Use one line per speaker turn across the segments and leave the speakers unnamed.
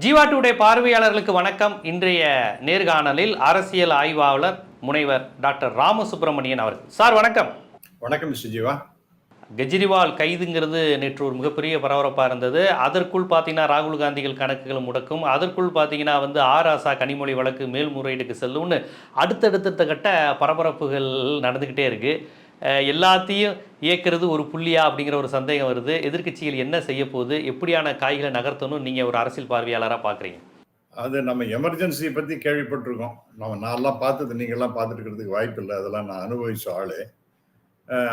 Jeeva today பார்வையாளர்களுக்கு வணக்கம். இன்றைய நேர்காணலில் அரசியல் ஆய்வாளர் முனைவர் டாக்டர் ராமசுப்பிரமணியன் அவர்கள். சார் வணக்கம்.
வணக்கம் மிஸ்டர் ஜீவா.
கெஜ்ரிவால் கைதுங்கிறது நேற்று ஒரு மிகப்பெரிய பரபரப்பாக இருந்தது. அதற்குள் பார்த்தீங்கன்னா ராகுல் காந்திகள் கணக்குகள் முடக்கும். அதற்குள் பார்த்தீங்கன்னா வந்து ஆர் ஆசா கனிமொழி வழக்கு மேல்முறையீடுக்கு செல்லும்னு அடுத்தடுத்த கட்ட பரபரப்புகள் நடந்துக்கிட்டே இருக்கு. அஹ் எல்லாத்தையும் இயக்கிறது ஒரு புள்ளியா அப்படிங்கிற ஒரு சந்தேகம் வருது. எதிர்க்கட்சிகள் என்ன செய்ய போகுது? எப்படியான காய்களை நகர்த்தணும்? நீங்கள் ஒரு அரசியல் பார்வையாளராக பார்க்குறீங்க
அது நம்ம எமர்ஜென்சியை பற்றி கேள்விப்பட்டிருக்கோம். நம்ம நான்லாம் பார்த்தது நீங்கள்லாம் பார்த்துட்டுக்கிறதுக்கு வாய்ப்பு இல்லை. அதெல்லாம் நான் அனுபவிச்ச ஆளு.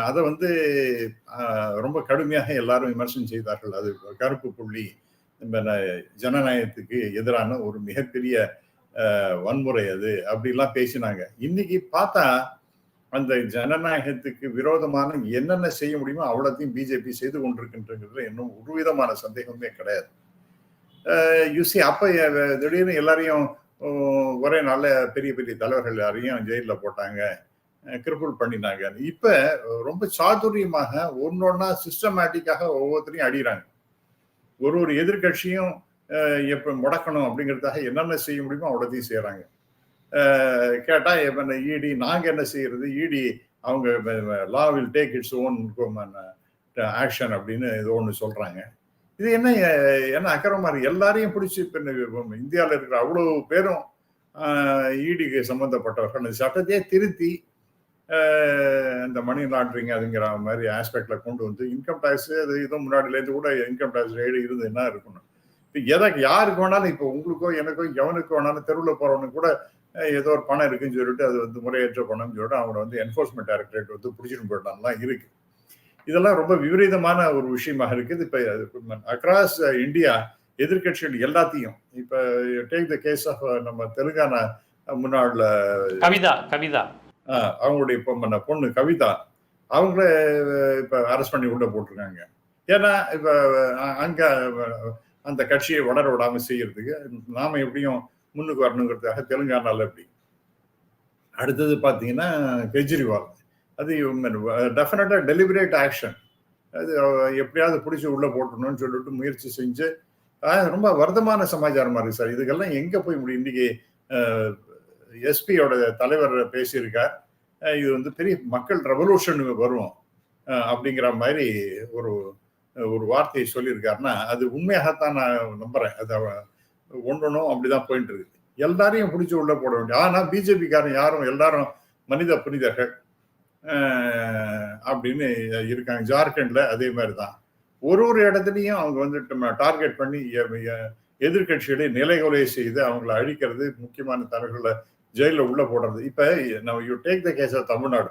அதை வந்து ரொம்ப கடுமையாக எல்லாரும் விமர்சனம் செய்தார்கள். அது கருப்பு புள்ளி ஜனநாயகத்துக்கு எதிரான ஒரு மிகப்பெரிய வன்முறை அது அப்படிலாம் பேசினாங்க. இன்னைக்கு பார்த்தா அந்த ஜனநாயகத்துக்கு விரோதமான என்னென்ன செய்ய முடியுமோ அவ்வளோத்தையும் பிஜேபி செய்து கொண்டிருக்கின்றதுல இன்னும் ஒரு விதமான சந்தேகமே கிடையாது. யூசி அப்போ திடீர்னு எல்லாரையும் ஒரே நாள்ல பெரிய பெரிய தலைவர்கள் எல்லாரையும் ஜெயிலில் போட்டாங்க கிரிப்புள் பண்ணினாங்க இப்போ ரொம்ப சாதுரியமாக ஒன்னொன்னா சிஸ்டமேட்டிக்காக ஒவ்வொருத்தரையும் அடிகிறாங்க ஒரு ஒரு எதிர்கட்சியும் எப்போ முடக்கணும் அப்படிங்கிறதுக்காக என்னென்ன செய்ய முடியுமோ அவ்வளோத்தையும் செய்கிறாங்க கேட்டால் இப்போ இடி நாங்கள் என்ன செய்கிறது இடி அவங்க law will take its own action அப்படின்னு ஏதோ ஒன்று சொல்கிறாங்க இது என்ன என்ன அக்கறமா எல்லாரையும் பிடிச்சி இப்போ இந்தியாவில் இருக்கிற அவ்வளோ பேரும் இடிக்கு சம்மந்தப்பட்டவர்கள் சட்டத்தையே திருத்தி இந்த மணி லாண்ட்ரிங் அதுங்கிற மாதிரி ஆஸ்பெக்டில் கொண்டு வந்து இன்கம் டேக்ஸ் அது இதுவும் முன்னாடிலேருந்து கூட இன்கம் டேக்ஸ் ரேடு இருந்து என்ன இருக்கணும்? இப்போ எதை யாருக்கு வேணாலும் இப்போ உங்களுக்கோ எனக்கோ எவனுக்கு வேணாலும் தெருவில் போகிறவனுக்கு கூட ஏதோ ஒரு பணம் இருக்குன்னு சொல்லிட்டு அது வந்து முறையற்ற பணம்னு சொல்லிட்டு அவங்கள வந்து என்ஃபோர்ஸ்மெண்ட் டைரக்டரேட் வந்து பிடிச்சிட்டு போயிடலாம்லாம் இருக்கு. இதெல்லாம் ரொம்ப விபரீதமான ஒரு விஷயமாக இருக்குது. இப்போ அக்ராஸ் இந்தியா எதிர்க்கட்சிகள் எல்லாத்தையும் இப்போ டேக் த கேஸ் ஆஃப் நம்ம தெலுங்கானா முன்னாள்
கவிதா கவிதா.
அவங்களுடைய இப்போ பண்ண கவிதா அவங்கள இப்ப அரெஸ்ட் பண்ணி உள்ள போட்டிருக்காங்க. ஏன்னா இப்ப அங்க அந்த கட்சியை வளர விடாம செய்யறதுக்கு நாம எப்படியும் முன்னுக்கு வரணுங்கிறதுக்காக தெலுங்கானால எப்படி அடுத்தது பார்த்தீங்கன்னா கெஜ்ரிவால். அது டெஃபினட்டாக டெலிபரேட் ஆக்ஷன் அது எப்படியாவது பிடிச்சி உள்ளே போட்டணும்னு சொல்லிட்டு முயற்சி செஞ்சு ரொம்ப வருத்தமான சமாச்சாரமாக இருக்குது சார். இதுக்கெல்லாம் எங்கே போய் முடியும்? இன்றைக்கி எஸ்பியோட தலைவர் பேசியிருக்கார். இது வந்து பெரிய மக்கள் ரெவல்யூஷன் வரும். அப்படிங்கிற மாதிரி ஒரு ஒரு வார்த்தையை சொல்லியிருக்காருன்னா அது உண்மையாகத்தான் நான் நம்புகிறேன் அது ஒன்றொன்றும் அப்படிதான் போயிட்டு இருக்கு. எல்லாரையும் பிடிச்சி உள்ள போட வேண்டிய ஆனா பிஜேபிக்காரன் யாரும் எல்லாரும் மனித புனிதர்கள் அப்படின்னு இருக்காங்க. ஜார்க்கண்ட்ல அதே மாதிரி தான் ஒரு ஒரு இடத்துலையும் அவங்க வந்துட்டு டார்கெட் பண்ணி எதிர்கட்சிகளை எ- நிலைகொலை செய்து அவங்கள அழிக்கிறது முக்கியமான தலைவர்களை ஜெயிலில் உள்ள போடுறது. இப்ப நம்ம you take the case of Tamil Nadu.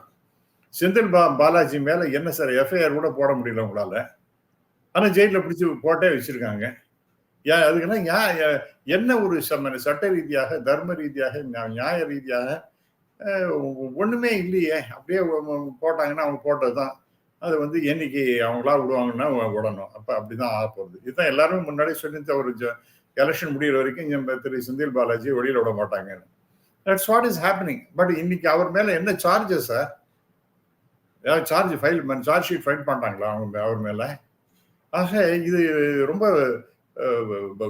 Senthil பா பாலாஜி மேல என்ன சார் எஃப்ஐஆர் கூட போட முடியல உங்களால. ஆனா ஜெயில பிடிச்சி போட்டே வச்சிருக்காங்க. ஏன் அதுக்கெல்லாம் யா- என்ன ஒரு சம- சட்ட ரீதியாக தர்ம ரீதியாக நியா- நியாய ரீதியாக ஒண்ணுமே இல்லையே. அப்படியே போட்டாங்கன்னா அவங்க போட்டதுதான். அது வந்து என்னைக்கு அவங்களா விடுவாங்கன்னா விடணும். அப்ப அப்படிதான் ஆக போகுது. இதுதான் எல்லாருமே முன்னாடி சொல்லி ஒரு எலெக்ஷன் முடியிற வரைக்கும் திரு செந்தில் பாலாஜி வெளியில் விட மாட்டாங்க that's what is happening but இன்னைக்கு அவர் மேல என்ன சார்ஜஸ் சார் ஏதாவது charge file charge sheet file பண்றாங்களா அவங்க அவர் மேல? ஆக இது ரொம்ப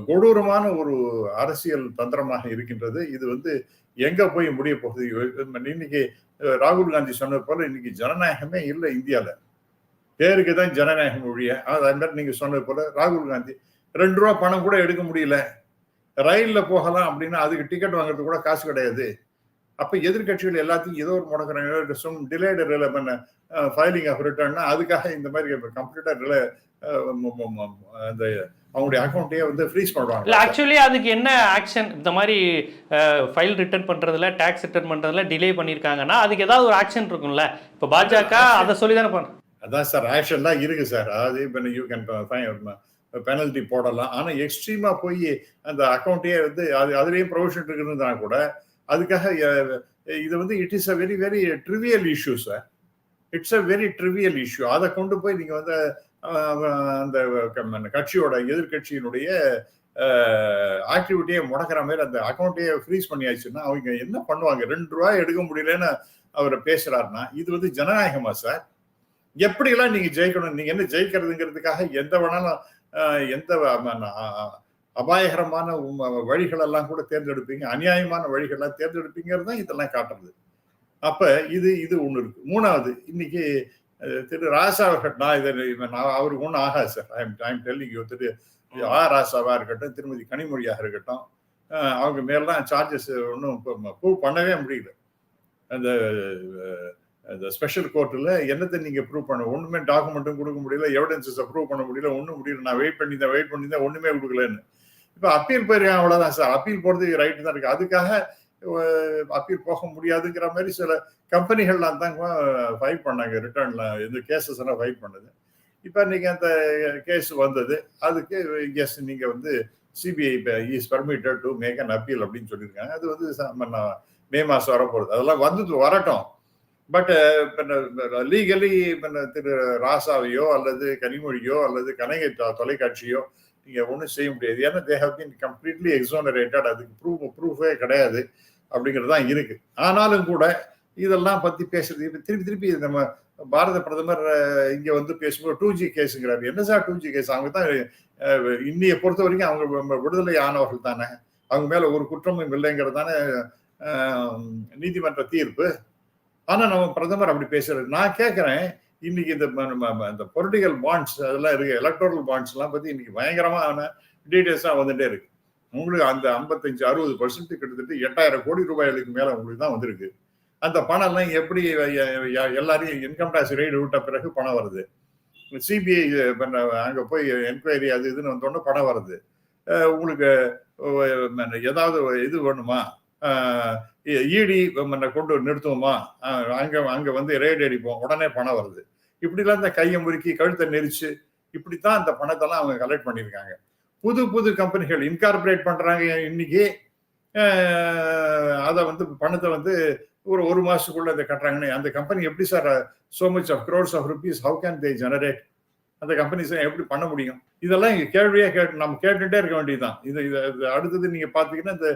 கொடூரமான ஒரு அரசியல் தந்திரமாக இருக்கின்றது. இது வந்து எங்க போய் முடிய போகுது? இன்னைக்கு ராகுல் காந்தி சொன்னது போல இன்னைக்கு ஜனநாயகமே இல்லை இந்தியால. பேருக்கு தான் ஜனநாயகம் ஒழிய அது மாதிரி நீங்க சொன்னது போல ராகுல் காந்தி ரெண்டு ரூபா பணம் கூட எடுக்க முடியல. ரயில்ல போகலாம் அப்படின்னா அதுக்கு டிக்கெட் வாங்குறது கூட காசு கிடையாது. அப்ப எதிர்க்கட்சிகள் எல்லாத்தையும் ஏதோ ஒரு முடக்கிறாங்க சும் டிலேடு ரிலே பண்ண ஃபைலிங் ஆஃப் ரிட்டர்ன்னா அதுக்காக இந்த மாதிரி கம்ப்ளீட்டா ரிலே அந்த அவங்களுடைய அக்கௌண்ட்டையே வந்து ஃப்ரீஸ்
இல்ல
பண்ணுவாங்க
ஆக்சுவலி அதுக்கு என்ன ஆக்ஷன் இந்த மாதிரி ஃபைல் ரிட்டர்ன் பண்றதுல டாக்ஸ் ரிட்டர்ன் பண்றதுல டிலே பண்ணிருக்காங்கன்னா அதுக்கு ஏதாவது ஒரு ஆக்ஷன் இருக்கும்ல. இப்போ பாஜக அதை சொல்லி தானே பண்ண
அதான் சார் ஆக்ஷன் தான் இருக்கு சார் அதாவது இப்போ யூ கேன் பெனல்ட்டி போடலாம். ஆனா எக்ஸ்ட்ரீமா போய் அந்த அக்கௌண்ட்டையே வந்து அது அதுலயும் ப்ரொவிஷன் இருக்குதுன்னா கூட அதுக்காக இது வந்து it is a very very trivial issue sir it's a very trivial issue அதை கொண்டு போய் நீங்கள் வந்து அந்த கட்சியோட எதிர்கட்சியினுடைய ஆக்டிவிட்டியை முடக்கிற மாதிரி அந்த அக்கௌண்ட்டையே ஃப்ரீஸ் பண்ணியாச்சுன்னா அவங்க என்ன பண்ணுவாங்க? ரெண்டு ரூபாய் எடுக்க முடியலன்னு அவர் பேசுறாருன்னா இது வந்து ஜனநாயகமா சார் எப்படிலாம் நீங்க ஜெயிக்கணும்? நீங்க என்ன ஜெயிக்கிறதுங்கிறதுக்காக எந்த வேணாலும் எந்த அபாயகரமான வழிகளெல்லாம் கூட தேர்ந்தெடுப்பீங்க. அநியாயமான வழிகளெல்லாம் தேர்ந்தெடுப்பீங்கிறது தான் இதெல்லாம் காட்டுறது. அப்ப இது இது ஒண்ணு இருக்கு. மூணாவது இன்னைக்கு திரு ராசா அவர்கள் நான் இதை நான் அவருக்கு ஒன்றும் ஆகாது sir. I'm I'm telling you திரு ஆ ராசாவா இருக்கட்டும் திருமதி கனிமொழியாக இருக்கட்டும் அவங்க மேலாம் சார்ஜஸ் ஒன்றும் ப்ரூவ் பண்ணவே முடியல. அந்த அந்த ஸ்பெஷல் கோர்ட்டில் என்னத்தை நீங்க ப்ரூவ் பண்ண ஒண்ணுமே டாக்குமெண்ட்டும் கொடுக்க முடியல எவிடன்சஸ் ப்ரூவ் பண்ண முடியல ஒன்றும் முடியல. நான் வெயிட் பண்ணி தான் வெயிட் பண்ணி தான் ஒண்ணுமே கொடுக்கலன்னு. இப்போ அப்பீல் போயிருக்காங்க அவ்வளவுதான் சார். அப்பீல் போறது ரைட்டு தான் இருக்கு. அதுக்காக அப்பீல் போக முடியாதுங்கிற மாதிரி சில கம்பெனிகள்லாம் தான் ஃபைல் பண்ணாங்க. ரிட்டர்ன்ல இந்த கேசஸ் எல்லாம் ஃபைல் பண்ணது. இப்போ இன்னைக்கு அந்த கேஸ் வந்தது. அதுக்கு எஸ் நீங்கள் வந்து CBI is permitted to make an appeal அப்படின்னு சொல்லியிருக்காங்க. அது வந்து ச- மே மாதம் வரப்போகுது. அதெல்லாம் வந்து வரட்டும். பட் லீகலி திரு ராசாவையோ அல்லது கனிமொழியோ அல்லது கனகை தொலைக்காட்சியோ நீங்கள் ஒன்றும் செய்ய முடியாது. ஏன்னா they have been completely exonerated அதுக்கு ப்ரூஃப் ப்ரூஃபே கிடையாது அப்படிங்கிறது தான் இருக்குது ஆனாலும் கூட இதெல்லாம் பற்றி பேசுறது இப்போ திருப்பி திருப்பி நம்ம பாரத பிரதமர் இங்கே வந்து பேசும்போது டூ ஜி கேஸுங்கிறார். என்ன சார் டூ ஜி கேஸ்? அவங்க தான் இன்னையை பொறுத்த வரைக்கும் அவங்க விடுதலை ஆனவர்கள் தானே. அவங்க மேலே ஒரு குற்றமும் இல்லைங்கிறது தானே நீதிமன்ற தீர்ப்பு. ஆனால் நம்ம பிரதமர் அப்படி பேசுறது நான் கேட்குறேன் இன்னைக்கு இந்த இந்த பொலிட்டிக்கல் பாண்ட்ஸ் அதெல்லாம் இருக்கு எலக்ட்ரல் பாண்ட்ஸ்லாம் பற்றி பத்தி இன்னைக்கு பயங்கரமான டீடைல்ஸா வந்துட்டே இருக்கு உங்களுக்கு அந்த ஐம்பத்தஞ்சு அறுபது பர்சன்ட் கிட்டத்தட்ட எட்டாயிரம் கோடி ரூபாய்களுக்கு மேல உங்களுக்கு தான் வந்திருக்கு அந்த பணம் எல்லாம் எப்படி எல்லாரையும் இன்கம் டேக்ஸ் ரெய்டு விட்ட பிறகு பணம் வருது சிபிஐ அங்கே அங்க போய் என்கொயரி அது இதுன்னு வந்தோடனே பணம் வருது உங்களுக்கு ஏதாவது இது வேணுமா இடி கொண்டு நிறுத்துவோமா அங்கே அங்க அங்க வந்து ரேட் அடிப்போம் உடனே பணம் வருது இப்படிலாம் இந்த கையை முறுக்கி கழுத்தை நெரிச்சு இப்படித்தான் அந்த பணத்தெல்லாம் அவங்க கலெக்ட் பண்ணியிருக்காங்க. புது புது கம்பெனிகள் இன்கார்பரேட் பண்றாங்க இன்னைக்கு. அதை வந்து பணத்தை வந்து ஒரு ஒரு மாசத்துக்குள்ள இதை கட்டுறாங்கன்னு. அந்த கம்பெனி எப்படி sir so much of crores of rupees how can they generate அந்த கம்பெனிஸ் எப்படி பண்ண முடியும்? இதெல்லாம் இங்கே கேள்வியாக கேட்டு நம்ம கேட்டுகிட்டே இருக்க வேண்டியதுதான். இது இது அடுத்தது நீங்கள் பார்த்தீங்கன்னா இந்த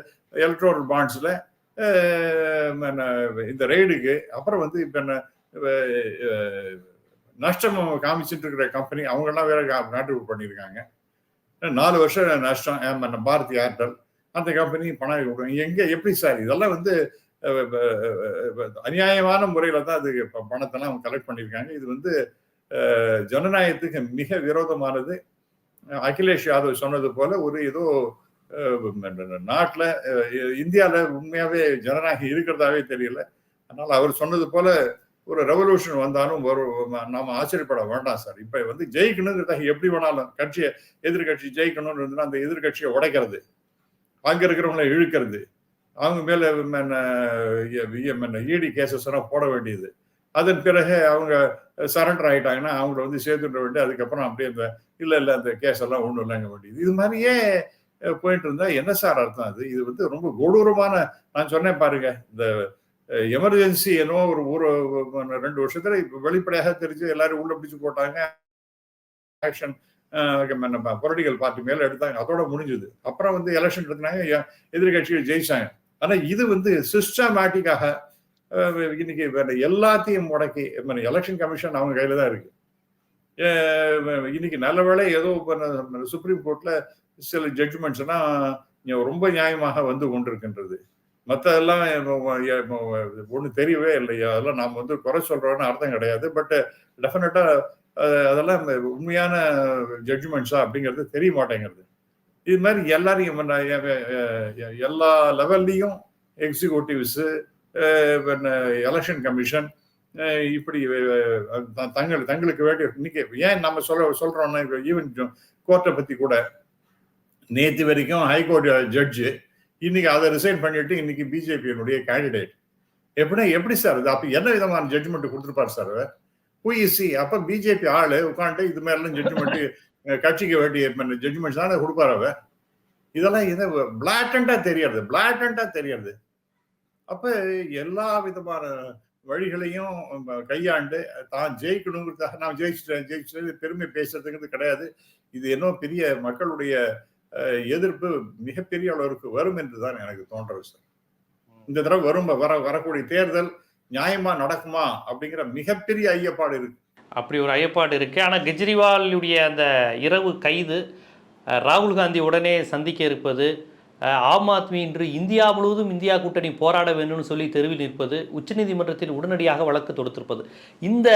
எலக்ட்ரோல் பாண்ட்ஸில் இந்த ரெய்டுக்கு அப்புறம் வந்து இப்போ என்ன நஷ்டம் காமிச்சிட்டு இருக்கிற கம்பெனி அவங்க எல்லாம் வேற கான்ட்ரிபியூட் பண்ணியிருக்காங்க. நாலு வருஷம் நஷ்டம் ஆமா, பாரதி ஏர்டெல் அந்த கம்பெனி பணம் கொடுக்கும்? எங்கே எப்படி சார்? இதெல்லாம் வந்து அநியாயமான முறையில் தான் அது ப- பணத்தெல்லாம் அவங்க கலெக்ட் பண்ணியிருக்காங்க. இது வந்து ஜனநாயகத்துக்கு மிக விரோதமானது. அகிலேஷ் யாதவ் சொன்னது போல ஒரு ஏதோ நாட்டில் இந்தியாவில் உண்மையாகவே ஜனநாயகம் இருக்கிறதாவே தெரியல. அதனால் அவர் சொன்னது போல ஒரு ரெவல்யூஷன் வந்தாலும் ஒரு நாம ஆச்சரியப்பட வேண்டாம் சார். இப்ப வந்து ஜெயிக்கணுங்கிறதாக எப்படி வேணாலும் கட்சியை எதிர்கட்சி ஜெயிக்கணும்னு இருந்ததுன்னா அந்த எதிர்கட்சியை உடைக்கிறது. அங்க இருக்கிறவங்களை இழுக்கிறது. அவங்க மேல இடி கேசஸ் எல்லாம் போட வேண்டியது. அதன் பிறகு அவங்க சரண்டர் ஆகிட்டாங்கன்னா அவங்கள வந்து சேர்த்துட வேண்டிய அதுக்கப்புறம் அப்படியே அந்த இல்லை இல்லை அந்த கேஸ் எல்லாம் ஒன்றும் இல்லைங்க வேண்டியது. இது மாதிரியே போயிட்டு இருந்தா? என்ன சார் அர்த்தம் அது? இது வந்து ரொம்ப கொடூரமான நான் சொன்னேன் பாருங்க இந்த எமர்ஜென்சி என்னவோ ஒரு ஒரு ரெண்டு வருஷத்துல வெளிப்படையாக தெரிஞ்சு எல்லாரும் உள்ள பிடிச்சு போட்டாங்க. ஆக்ஷன் பொலிட்டிக்கல் பார்ட்டி மேல எடுத்தாங்க. அதோட முடிஞ்சது. அப்புறம் வந்து எலெக்ஷன் எடுத்தாங்க எதிர்கட்சிகள் ஜெயிச்சாங்க. ஆனா இது வந்து சிஸ்டமேட்டிக்காக இன்னைக்கு வேற எல்லாத்தையும் முடக்கி எலெக்ஷன் கமிஷன் அவங்க கையில தான் இருக்கு. இன்னைக்கு நல்ல வேலை ஏதோ சுப்ரீம் கோர்ட்ல சில ஜட்ஜ்மெண்ட்ஸ் ரொம்ப நியாயமாக வந்து கொண்டிருக்கின்றது. மற்றதெல்லாம் ஒன்றும் தெரியவே இல்லையா. அதெல்லாம் நாம் வந்து குறை சொல்றோம்னு அர்த்தம் கிடையாது. பட் டெஃபினட்டா அதெல்லாம் உண்மையான ஜட்ஜ்மெண்ட்ஸா அப்படிங்கிறது தெரிய மாட்டேங்கிறது இது மாதிரி எல்லாரையும் எல்லா லெவல்லையும் எக்ஸிக்யூட்டிவ்ஸ் எலெக்ஷன் கமிஷன் இப்படி தங்கள் தங்களுக்கு வேண்டிய இன்னைக்கு ஏன் நம்ம சொல்ல சொல்றோம்னா ஈவன் கோர்ட்டை பத்தி கூட நேற்று வரைக்கும் ஹைகோர்ட் ஜட்ஜு இன்னைக்கு அதை ரிசைன் பண்ணிட்டு இன்னைக்கு பிஜேபியினுடைய கேண்டிடேட் எப்படின்னா எப்படி சார் இது? அப்ப என்ன விதமான ஜட்ஜ்மெண்ட் கொடுத்துருப்பார் சார் அவர்? இஸ் அப்ப பிஜேபி ஆளு உட்காந்து இது மாதிரிலாம் ஜட்ஜ்மெண்ட் கட்சிக்கு வேண்டிய ஜட்ஜ்மெண்ட்ஸ் தானே கொடுப்பார் அவர். இதெல்லாம் இது பிளாட்டண்டா தெரியறது பிளாட்டண்டா தெரியறது அப்ப எல்லா விதமான வழிகளையும் கையாண்டு தான் ஜெயிக்கணுங்கிறதுக்காக நான் ஜெயிச்சிட்டேன் ஜெயிச்சிட்டேன் பெருமை பேசுறதுங்கிறது கிடையாது. இது என்ன பெரிய மக்களுடைய எதிர்ப்பு மிகப்பெரிய அளவிற்கு வரும் என்று தான் எனக்கு தோன்றது சார் இந்த தடவை வரும் வர வரக்கூடிய தேர்தல் நியாயமா நடக்குமா அப்படிங்கிற மிகப்பெரிய ஐயப்பாடு இருக்கு.
அப்படி ஒரு ஐயப்பாடு இருக்குது ஆனால் கெஜ்ரிவாலுடைய அந்த இரவு கைது ராகுல் காந்தி உடனே சந்திக்க இருப்பது ஆம் ஆத்மி இன்று இந்தியா முழுவதும் இந்தியா கூட்டணி போராட வேண்டும்னு சொல்லி தெருவில் நிற்பது உச்சநீதிமன்றத்தில் உடனடியாக வழக்கு தொடுத்திருப்பது. இந்த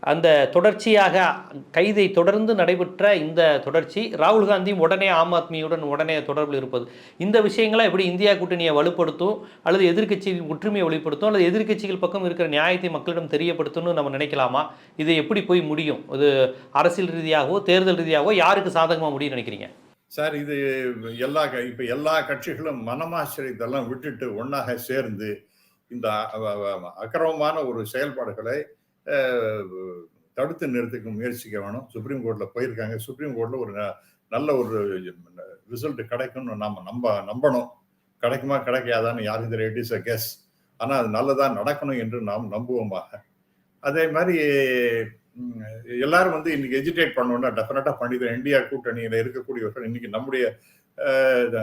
அந்த தொடர்ச்சியாக கைதை தொடர்ந்து நடைபெற்ற இந்த தொடர்ச்சி ராகுல் காந்தியும் உடனே ஆம் ஆத்மியுடன் உடனே தொடர்பில் இருப்பது. இந்த விஷயங்களை எப்படி இந்தியா கூட்டணியை வலுப்படுத்தும் அல்லது எதிர்கட்சியின் ஒற்றுமையை வெளிப்படுத்தும் அல்லது எதிர்க்கட்சிகள் பக்கம் இருக்கிற நியாயத்தை மக்களிடம் தெரியப்படுத்தும்னு நம்ம நினைக்கலாமா? இது எப்படி போய் முடியும்? இது அரசியல் ரீதியாகவோ தேர்தல் ரீதியாகவோ யாருக்கு சாதகமாக முடியும்னு நினைக்கிறீங்க?
சார் இது எல்லா க- எல்லா கட்சிகளும் மனமாச்சரியத்தெல்லாம் விட்டுட்டு ஒன்றாக சேர்ந்து இந்த அக்கிரமமான ஒரு செயல்பாடுகளை தடுத்து நிறுத்திக்க முயற்சிக்க வேணும் சுப்ரீம் கோர்ட்டில் போயிருக்காங்க. சுப்ரீம் கோர்ட்டில் ஒரு நல்ல ஒரு ரிசல்ட் கிடைக்கும்னு நாம் நம்ப நம்பணும். கிடைக்குமா கிடைக்காதான்னு யாருக்கு தெரியும் இட் இஸ் அ கெஸ் ஆனால் அது நல்லதாக நடக்கணும் என்று நாம் நம்புவோமாக அதே மாதிரி எல்லாரும் வந்து இன்னைக்கு எஜிடேட் பண்ணணும்னா டெஃபினட்டாக பண்ணிடுறோம் இந்தியா கூட்டணியில் இருக்கக்கூடியவர்கள் இன்னைக்கு நம்முடைய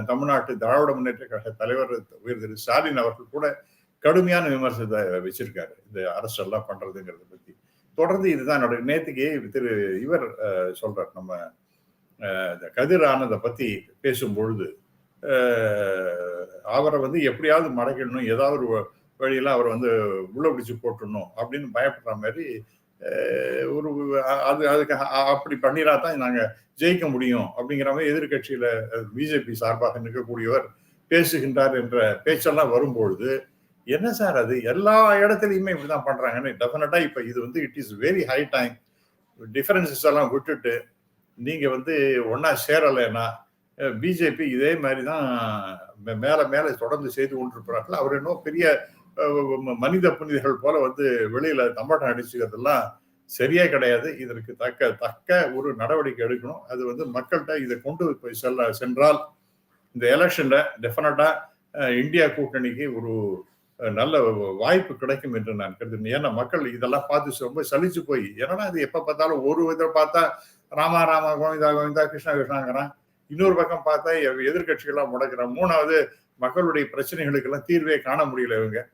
தமிழ்நாட்டு திராவிட முன்னேற்ற கழக தலைவர் உயர் திரு ஸ்டாலின் அவர்கள் கூட கடுமையான விமர்சனத்தை வச்சிருக்காரு. இந்த அரசெல்லாம் பண்றதுங்கிறத பத்தி. தொடர்ந்து இதுதான் என்னோட நேத்துக்கு திரு இவர் சொல்றார். நம்ம இந்த கதிர் ஆனந்தை பத்தி பேசும்பொழுது அவரை வந்து எப்படியாவது மடக்கிடணும் ஏதாவது ஒரு வழியில அவரை வந்து உள்ள பிடிச்சு போட்டுடணும் அப்படின்னு பயப்படுற மாதிரி ஒரு அது அதுக்கு அப்படி பண்ணிடா தான் நாங்கள் ஜெயிக்க முடியும் அப்படிங்கிற மாதிரி எதிர்கட்சியில பிஜேபி சார்பாக நிற்கக்கூடியவர் பேசுகின்றார் என்ற பேச்செல்லாம் வரும்பொழுது என்ன சார் அது? எல்லா இடத்துலையுமே இப்படிதான் பண்றாங்கன்னு டெஃபினட்டா இப்ப இது வந்து it is very high time differences எல்லாம் விட்டுட்டு நீங்க வந்து ஒன்னா சேரலைன்னா பிஜேபி இதே மாதிரி தான் மே- மேல மேல தொடர்ந்து செய்து கொண்டிருக்கிறார்கள். அவர் இன்னும் பெரிய மனித புனிதர்கள் போல வந்து வெளியில தம்பாட்டம் அடிச்சுக்கிறதெல்லாம் சரியே கிடையாது. இதற்கு தக்க தக்க ஒரு நடவடிக்கை எடுக்கணும். அது வந்து மக்கள்கிட்ட இதை கொண்டு போய் செல்ல சென்றால் இந்த எலெக்ஷன்ல டெஃபினட்டா இந்தியா கூட்டணிக்கு ஒரு நல்ல வாய்ப்பு கிடைக்கும் என்று நான் கருதுகிறேன். ஏன்னா மக்கள் இதெல்லாம் பார்த்து ரொம்ப சலிச்சு போய் ஏன்னா அது எப்ப பார்த்தாலும் ஒரு விதத்தில் பார்த்தா ராமா ராமா கோவிந்தா கோவிந்தா கிருஷ்ணா கிருஷ்ணாங்கிறான். இன்னொரு பக்கம் பார்த்தா எ- முடக்கிறான். மூணாவது மக்களுடைய பிரச்சனைகளுக்கு எல்லாம் தீர்வே காண முடியல இவங்க.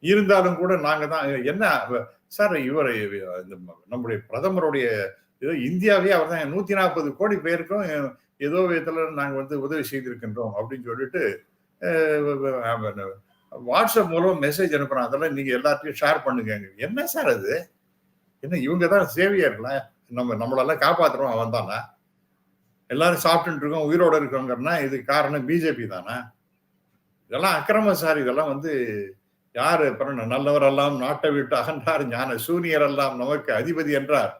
இருந்தாலும் கூட நாங்க தான் என்ன சார் இவர் இந்த நம்முடைய பிரதமருடைய ஏதோ இந்தியாவே அவர் தான் நூத்தி நாற்பது கோடி பேருக்கும் ஏதோ விதத்துல நாங்க வந்து உதவி செய்திருக்கின்றோம் அப்படின்னு சொல்லிட்டு வாட்ஸ்அப் மூலம் மெசேஜ் அனுப்புறோம் அதெல்லாம் நீங்க எல்லாத்தையும் ஷேர் பண்ணுங்க. என்ன சார் அது? என்ன இவங்க தான் சேவியர்ல நம்ம நம்மளெல்லாம் காப்பாத்துறோம் அவன் தானே? எல்லாரும் சாப்பிட்டுட்டு இருக்கோம் உயிரோட இருக்கோங்கன்னா இது காரணம் பிஜேபி தானே? இதெல்லாம் அக்கிரம சார். இதெல்லாம் வந்து யார் அப்புறம் நல்லவர் எல்லாம் நாட்டை விட்டு அகன்றார் ஞான சூனியர் எல்லாம் நமக்கு அதிபதி என்றார்.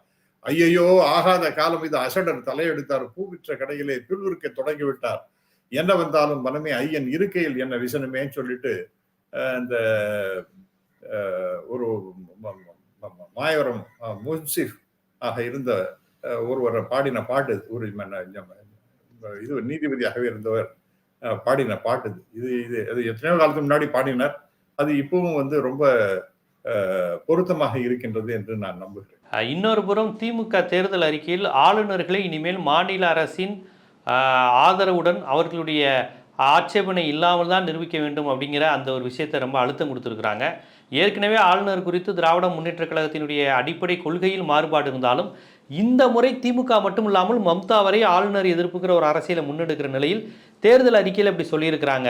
ஐயையோ ஆகாத காலம் இது. அசடர் தலையெடுத்தார் பூவிற்ற கடையிலே பில்விற்க தொடங்கி விட்டார் என்ன வந்தாலும் மனமே ஐயன் இருக்கையில் என்ன விசனமேன்னு சொல்லிட்டு இந்த uh, uh, ஒரு மாயவரம் முன்சிஃப் ஆக இருந்த ஒருவர் ஒருவரை பாடின பாட்டு ஒரு இது நீதிபதியாகவே இருந்தவர் பாடின பாட்டு இது. இது இது அது எத்தனையோ காலத்துக்கு முன்னாடி பாடினார் அது இப்பவும் வந்து ரொம்ப பொருத்தமாக இருக்கின்றது என்று நான் நம்புகிறேன்
இன்னொரு புறம் திமுக தேர்தல் அறிக்கையில் ஆளுநர்களை இனிமேல் மாநில அரசின் ஆதரவுடன் அவர்களுடைய ஆட்சேபனை இல்லாமல் தான் நிரூபிக்க வேண்டும் அப்படிங்கிற அந்த ஒரு விஷயத்தை ரொம்ப அழுத்தம் கொடுத்துருக்குறாங்க. ஏற்கனவே ஆளுநர் குறித்து திராவிட முன்னேற்றக் கழகத்தினுடைய அடிப்படை கொள்கையில் மாறுபாடு இருந்தாலும் இந்த முறை திமுக மட்டும் இல்லாமல் மம்தா வரை ஆளுநர் எதிர்ப்புங்கிற ஒரு அரசியலை முன்னெடுக்கிற நிலையில் தேர்தல் அறிக்கையில் இப்படி சொல்லியிருக்கிறாங்க.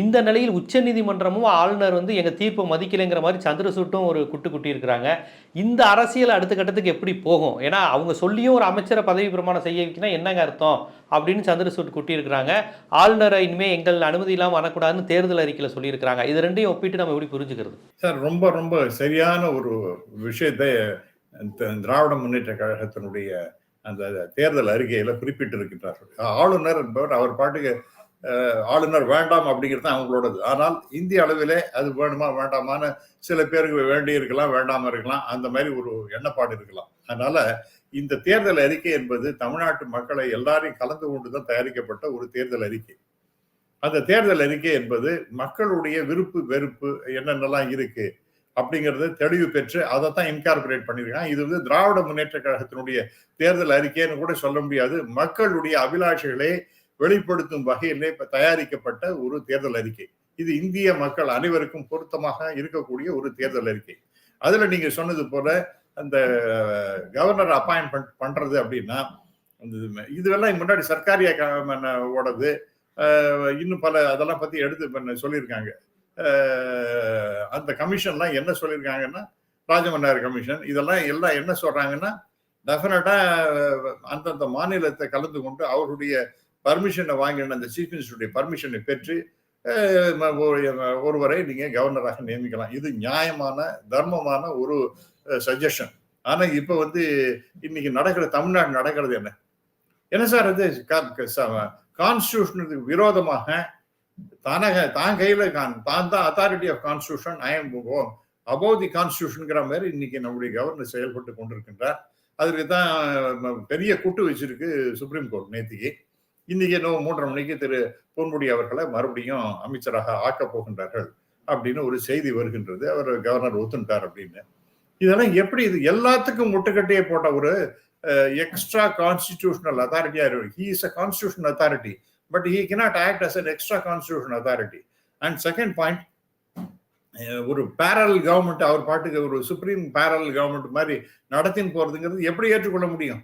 இந்த நிலையில் உச்சநீதிமன்றமும் ஆளுநர் வந்து எங்கள் தீர்ப்பை மதிக்கலைங்கிற மாதிரி சந்திரசூட்டும் ஒரு குட்டு குட்டியிருக்கிறாங்க. இந்த அரசியல் அடுத்த கட்டத்துக்கு எப்படி போகும்? ஏன்னா அவங்க சொல்லியும் ஒரு அமைச்சரை பதவி பிரமாணம் செய்ய வைக்கணும் என்னங்க அர்த்தம்? அப்படின்னு சந்திரசூட் குட்டியிருக்கிறாங்க. ஆளுநரை இனிமேல் எங்கள் அனுமதி இல்லாமல் வரக்கூடாதுன்னு தேர்தல் அறிக்கையில் சொல்லியிருக்கிறாங்க. இது ரெண்டையும் ஒப்பிட்டு நம்ம எப்படி புரிஞ்சுக்கிறது?
சார் ரொம்ப ரொம்ப சரியான ஒரு விஷயத்தை திராவிட முன்னேற்ற கழகத்தினுடைய அந்த தேர்தல் அறிக்கையில குறிப்பிட்டிருக்கின்றார்கள் ஆளுநர் என்பவர் அவர் பாட்டுக்கு ஆளுநர் வேண்டாம் அப்படிங்கிறது தான் அவங்களோடது. ஆனால் இந்திய அளவிலே அது வேணுமா வேண்டாமான்னு சில பேருக்கு வேண்டி இருக்கலாம் வேண்டாம இருக்கலாம் அந்த மாதிரி ஒரு எண்ணப்பாடு இருக்கலாம். அதனால இந்த தேர்தல் அறிக்கை என்பது தமிழ்நாட்டு மக்களை எல்லாரையும் கலந்து கொண்டு தான் தயாரிக்கப்பட்ட ஒரு தேர்தல் அறிக்கை. அந்த தேர்தல் அறிக்கை என்பது மக்களுடைய விருப்பு வெறுப்பு என்னென்னலாம் இருக்கு அப்படிங்கிறது தெளிவு பெற்று அதை தான் இன்கார்பரேட் பண்ணியிருக்காங்க இது வந்து திராவிட முன்னேற்ற கழகத்தினுடைய தேர்தல் அறிக்கைன்னு கூட சொல்ல முடியாது. மக்களுடைய அபிலாஷைகளை வெளிப்படுத்தும் வகையிலே இப்போ தயாரிக்கப்பட்ட ஒரு தேர்தல் அறிக்கை. இது இந்திய மக்கள் அனைவருக்கும் பொருத்தமாக இருக்கக்கூடிய ஒரு தேர்தல் அறிக்கை. அதுல நீங்க சொன்னது போல அந்த கவர்னர் அப்பாயின்மெண்ட் பண்றது அப்படின்னா இதுவெல்லாம் முன்னாடி சர்க்காரிய ஓடது. இன்னும் பல அதெல்லாம் பத்தி எடுத்து பண்ண சொல்லியிருக்காங்க. அந்த கமிஷன்லாம் என்ன சொல்லியிருக்காங்கன்னா ராஜமன்னார் கமிஷன் இதெல்லாம் எல்லாம் என்ன சொல்றாங்கன்னா டெஃபினட்டா அந்தந்த மாநிலத்தை கலந்து கொண்டு அவருடைய பர்மிஷனை வாங்கின அந்த சீஃப் மினிஸ்டருடைய பர்மிஷனை பெற்று ஒருவரை நீங்க கவர்னராக நியமிக்கலாம். இது நியாயமான தர்மமான ஒரு சஜஷன் ஆனா இப்ப வந்து இன்னைக்கு நடக்கிற தமிழ்நாடு நடக்கிறது என்ன? என்ன சார் அது கான்ஸ்டியூஷனுக்கு விரோதமாக தானக தான் கையில கான் தான் தான் authority of constitution I am above the கான்ஸ்டியூஷன்ங்கிற மாதிரி இன்னைக்கு நம்முடைய கவர்னர் செயல்பட்டு கொண்டிருக்கின்றார். அதற்கு தான் பெரிய கூட்டு வச்சிருக்கு சுப்ரீம் கோர்ட் நேத்திக்கு. இன்னைக்கு இன்னும் மூன்றரை மணிக்கு திரு பொன்முடி அவர்களை மறுபடியும் அமைச்சராக ஆக்கப் போகின்றார்கள் அப்படின்னு ஒரு செய்தி வருகின்றது. அவர் கவர்னர் ஒத்துட்டார் அப்படின்னு. இதெல்லாம் எப்படி இது? எல்லாத்துக்கும் முட்டுக்கட்டையே போட்ட ஒரு எக்ஸ்ட்ரா கான்ஸ்டிடியூஷனல் அத்தாரிட்டியா இருக்கு he is a constitution authority but he cannot act as an extra constitution authority and second point ஒரு பேரல் கவர்மெண்ட் அவர் பாட்டுக்கு ஒரு சுப்ரீம் பேரல் கவர்மெண்ட் மாதிரி நடத்தின்னு போறதுங்கிறது எப்படி ஏற்றுக்கொள்ள முடியும்?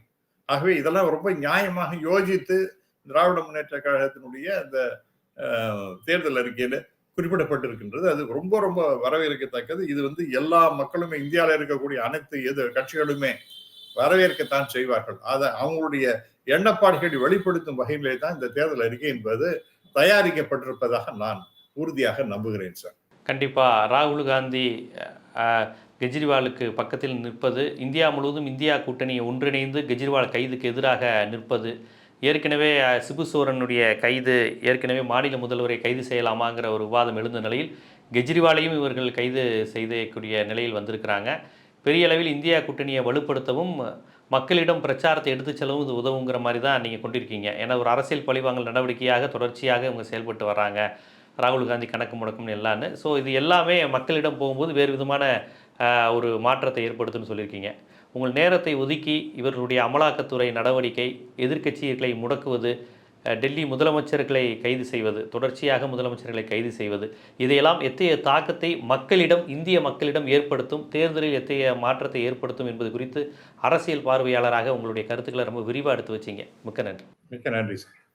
ஆகவே இதெல்லாம் ரொம்ப நியாயமாக யோசித்து திராவிட முன்னேற்ற கழகத்தினுடைய அந்த தேர்தல் அறிக்கையில குறிப்பிடப்பட்டிருக்கின்றது. அது ரொம்ப ரொம்ப வரவேற்கத்தக்கது. இது வந்து எல்லா மக்களுமே இந்தியாவில் இருக்கக்கூடிய அனைத்து எது கட்சிகளுமே வரவேற்கத்தான் செய்வார்கள். அதை அவங்களுடைய எண்ணப்பாடுகளை வெளிப்படுத்தும் வகையிலே தான் இந்த தேர்தல் அறிக்கை என்பது தயாரிக்கப்பட்டிருப்பதாக நான் உறுதியாக நம்புகிறேன் சார்.
கண்டிப்பாக ராகுல் காந்தி கெஜ்ரிவாலுக்கு பக்கத்தில் நிற்பது இந்தியா முழுவதும் இந்தியா கூட்டணியை ஒன்றிணைந்து கெஜ்ரிவால் கைதுக்கு எதிராக நிற்பது ஏற்கனவே அஹ், சிபு சோரனுடைய கைது ஏற்கனவே மாநில முதல்வரை கைது செய்யலாமாங்கிற ஒரு விவாதம் எழுந்த நிலையில் கெஜ்ரிவாலையும் இவர்கள் கைது செய்யக்கூடிய நிலையில் வந்திருக்கிறாங்க. பெரிய அளவில் இந்தியா கூட்டணியை வலுப்படுத்தவும் மக்களிடம் பிரச்சாரத்தை எடுத்துச் செல்லவும் இது உதவுங்கிற மாதிரி தான் நீங்கள் கொண்டிருக்கீங்க. ஏன்னா ஒரு அரசியல் பழிவாங்கல் நடவடிக்கையாக தொடர்ச்சியாக இவங்க செயல்பட்டு வர்றாங்க ராகுல் காந்தி கணக்கு முடக்கம்னு எல்லான்னு. ஸோ இது எல்லாமே மக்களிடம் போகும்போது வேறு விதமான ஒரு மாற்றத்தை ஏற்படுத்துன்னு சொல்லியிருக்கீங்க. உங்கள் நேரத்தை ஒதுக்கி இவர்களுடைய அமலாக்கத்துறை நடவடிக்கை எதிர்க்கட்சிகளை முடக்குவது டெல்லி முதலமைச்சர்களை கைது செய்வது தொடர்ச்சியாக முதலமைச்சர்களை கைது செய்வது இதையெல்லாம் எத்தகைய தாக்கத்தை மக்களிடம் இந்திய மக்களிடம் ஏற்படுத்தும் தேர்தலில் எத்தகைய மாற்றத்தை ஏற்படுத்தும் என்பது குறித்து அரசியல் பார்வையாளராக உங்களுடைய கருத்துக்களை ரொம்ப விரிவாக எடுத்து வச்சீங்க. மிக்க நன்றி.
மிக்க நன்றி சார்.